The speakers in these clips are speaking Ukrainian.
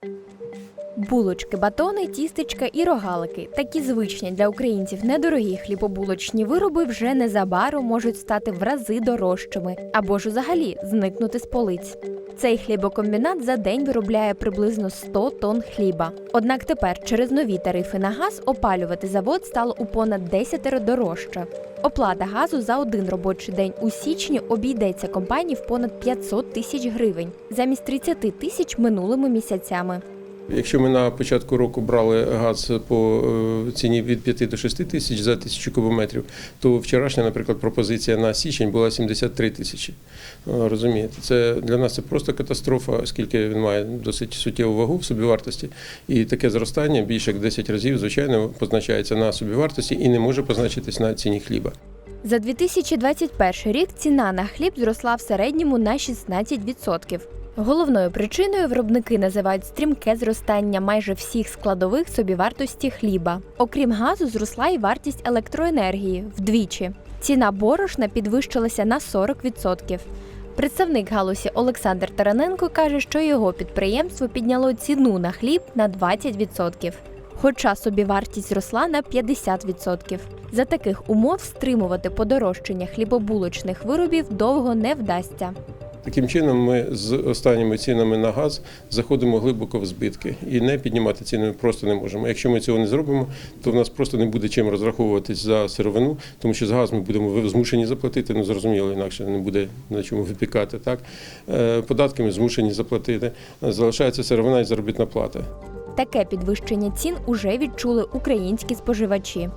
Thank you. Булочки, батони, тістечка і рогалики. Такі звичні для українців недорогі хлібобулочні вироби вже незабаром можуть стати в рази дорожчими або ж взагалі зникнути з полиць. Цей хлібокомбінат за день виробляє приблизно 100 тонн хліба. Однак тепер через нові тарифи на газ опалювати завод стало у понад 10 дорожче. Оплата газу за один робочий день у січні обійдеться компанії в понад 500 тисяч гривень замість 30 тисяч минулими місяцями. Якщо ми на початку року брали газ по е, ціні від 5 до 6 тисяч за тисячу кубометрів, то вчорашня, наприклад, пропозиція на січень була 73 тисячі. Е, Розумієте, це для нас це просто катастрофа, оскільки він має досить суттєву вагу в собівартості. І таке зростання більше як 10 разів, звичайно, позначається на собівартості і не може позначитись на ціні хліба. За 2021 рік ціна на хліб зросла в середньому на 16%. Головною причиною виробники називають стрімке зростання майже всіх складових собівартості хліба. Окрім газу, зросла і вартість електроенергії вдвічі. Ціна борошна підвищилася на 40%. Представник галузі Олександр Тараненко каже, що його підприємство підняло ціну на хліб на 20%. Хоча собівартість зросла на 50%. За таких умов стримувати подорожчання хлібобулочних виробів довго не вдасться. Таким чином, ми з останніми цінами на газ заходимо глибоко в збитки і не піднімати ціни ми просто не можемо. Якщо ми цього не зробимо, то в нас просто не буде чим розраховуватись за сировину, тому що за газ ми будемо змушені заплатити. Ну зрозуміло, інакше не буде на чому випікати. Так Е, податки ми змушені заплатити. Залишається сировина і заробітна плата. Таке підвищення цін уже відчули українські споживачі.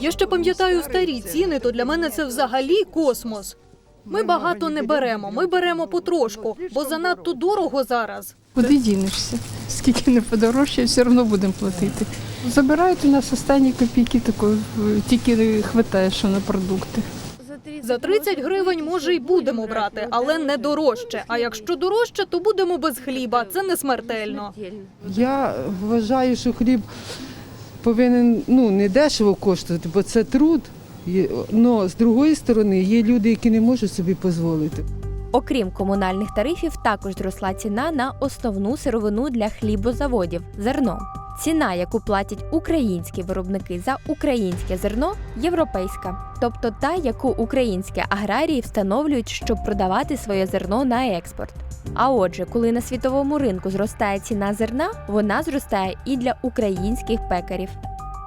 Я ще пам'ятаю старі ціни, то для мене це взагалі космос. Ми багато не беремо, ми беремо потрошку, бо занадто дорого зараз. Куди дінешся? Скільки не подорожчає, все одно будемо платити. Забирають у нас останні копійки, такої, е, тільки вистачає, що на продукти. За 30 гривень може й будемо брати, але не дорожче. А якщо дорожче, то будемо без хліба. Це не смертельно. Я вважаю, що хліб повинен ну, не дешево коштувати, бо це труд. Але з другої сторони є люди, які не можуть собі дозволити. Окрім комунальних тарифів, також зросла ціна на основну сировину для хлібозаводів зерно. Ціна, яку платять українські виробники за українське зерно, європейська, тобто та, яку українські аграрії встановлюють, щоб продавати своє зерно на експорт. А отже, коли на світовому ринку зростає ціна зерна, вона зростає і для українських пекарів.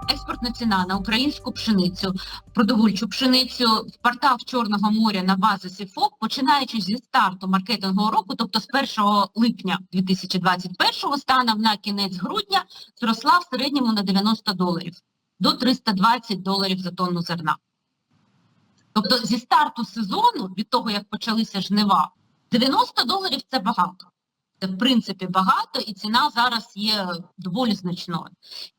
Експортна ціна на українську пшеницю, продовольчу пшеницю в портах Чорного моря на базі СІФОК, починаючи зі старту маркетингового року, тобто з 1 липня 2021 станом на кінець грудня, зросла в середньому на 90 доларів, до 320 доларів за тонну зерна. Тобто зі старту сезону, від того, як почалися жнива, 90 доларів – це багато. В принципі багато, і ціна зараз є доволі значною.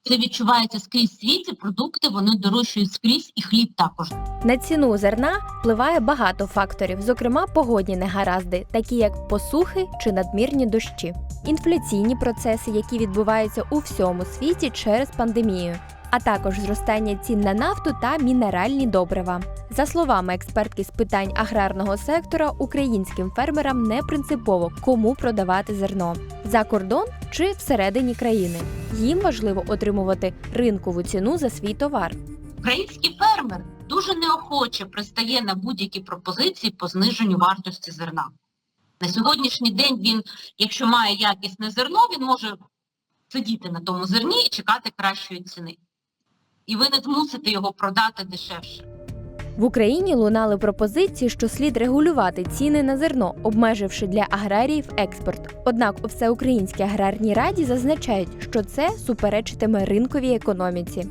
Це відчувається скрізь світі, продукти вони дорожчають скрізь, і хліб також. На ціну зерна впливає багато факторів, зокрема погодні негаразди, такі як посухи чи надмірні дощі, інфляційні процеси, які відбуваються у всьому світі через пандемію, а також зростання цін на нафту та мінеральні добрива. За словами експертки з питань аграрного сектора, українським фермерам не принципово кому продавати зерно за кордон чи всередині країни. Їм важливо отримувати ринкову ціну за свій товар. Український фермер дуже неохоче пристає на будь-які пропозиції по зниженню вартості зерна. На сьогоднішній день він, якщо має якісне зерно, він може сидіти на тому зерні і чекати кращої ціни. І ви не змусите його продати дешевше. В Україні лунали пропозиції, що слід регулювати ціни на зерно, обмеживши для аграріїв експорт. Однак у Всеукраїнській аграрній раді зазначають, що це суперечитиме ринковій економіці.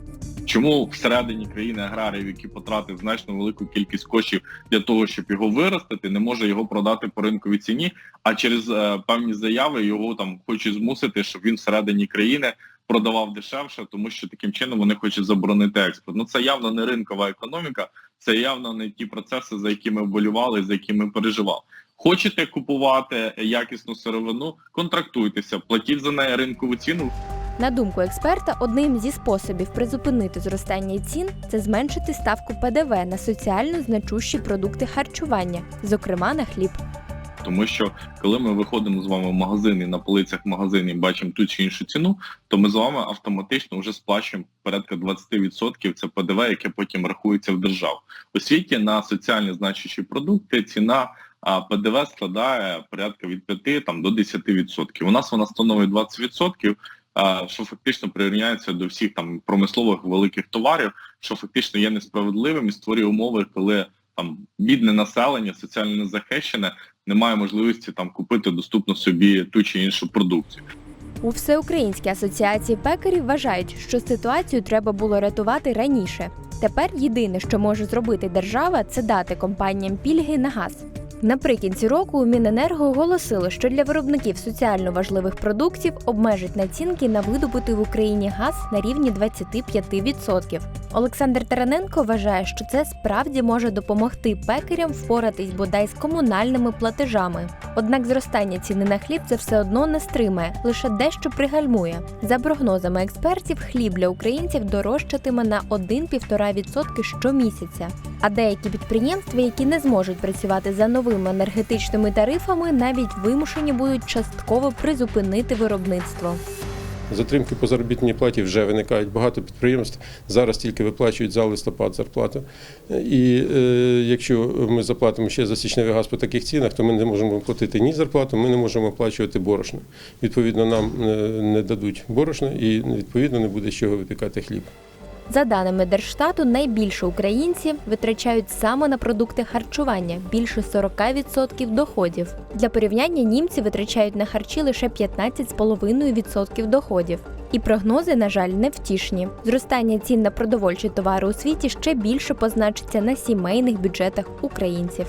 Чому всередині країни аграріїв, які потратив значно велику кількість коштів для того, щоб його виростити, не може його продати по ринковій ціні, а через е, певні заяви його там хочуть змусити, щоб він всередині країни продавав дешевше, тому що таким чином вони хочуть заборонити експорт. Ну це явно не ринкова економіка, це явно не ті процеси, за які ми вболівали, за які ми переживали. Хочете купувати якісну сировину, контрактуйтеся, платіть за неї ринкову ціну. На думку експерта, одним зі способів призупинити зростання цін це зменшити ставку ПДВ на соціально значущі продукти харчування, зокрема на хліб. Тому що коли ми виходимо з вами в магазин і на полицях магазинів бачимо ту чи іншу ціну, то ми з вами автоматично вже сплачуємо порядка 20% це ПДВ, яке потім рахується в державу. У світі на соціальні значущі продукти ціна ПДВ складає порядка від 5 там, до 10%. У нас вона становить 20%, що фактично прирівняється до всіх там промислових великих товарів, що фактично є несправедливим і створює умови, коли там бідне населення, соціально незахищене, не має можливості там купити доступно собі ту чи іншу продукцію. У Всеукраїнській асоціації пекарів вважають, що ситуацію треба було рятувати раніше. Тепер єдине, що може зробити держава, це дати компаніям пільги на газ. Наприкінці року у Міненерго оголосило, що для виробників соціально важливих продуктів обмежить націнки на видобутий в Україні газ на рівні 25%. Олександр Тараненко вважає, що це справді може допомогти пекарям впоратись бодай з комунальними платежами. Однак зростання ціни на хліб це все одно не стримає, лише дещо пригальмує. За прогнозами експертів, хліб для українців дорожчатиме на 1-1,5% щомісяця. А деякі підприємства, які не зможуть працювати за новими енергетичними тарифами, навіть вимушені будуть частково призупинити виробництво. Затримки по заробітній платі вже виникають. Багато підприємств зараз тільки виплачують за листопад зарплату. І е, якщо ми заплатимо ще за січневий газ по таких цінах, то ми не можемо платити ні зарплату, ми не можемо оплачувати борошно. Відповідно, нам е, не дадуть борошно і відповідно не буде з чого випікати хліб. За даними Держштату, найбільше українці витрачають саме на продукти харчування більше 40% доходів. Для порівняння німці витрачають на харчі лише 15,5% доходів. І прогнози, на жаль, невтішні. Зростання цін на продовольчі товари у світі ще більше позначиться на сімейних бюджетах українців.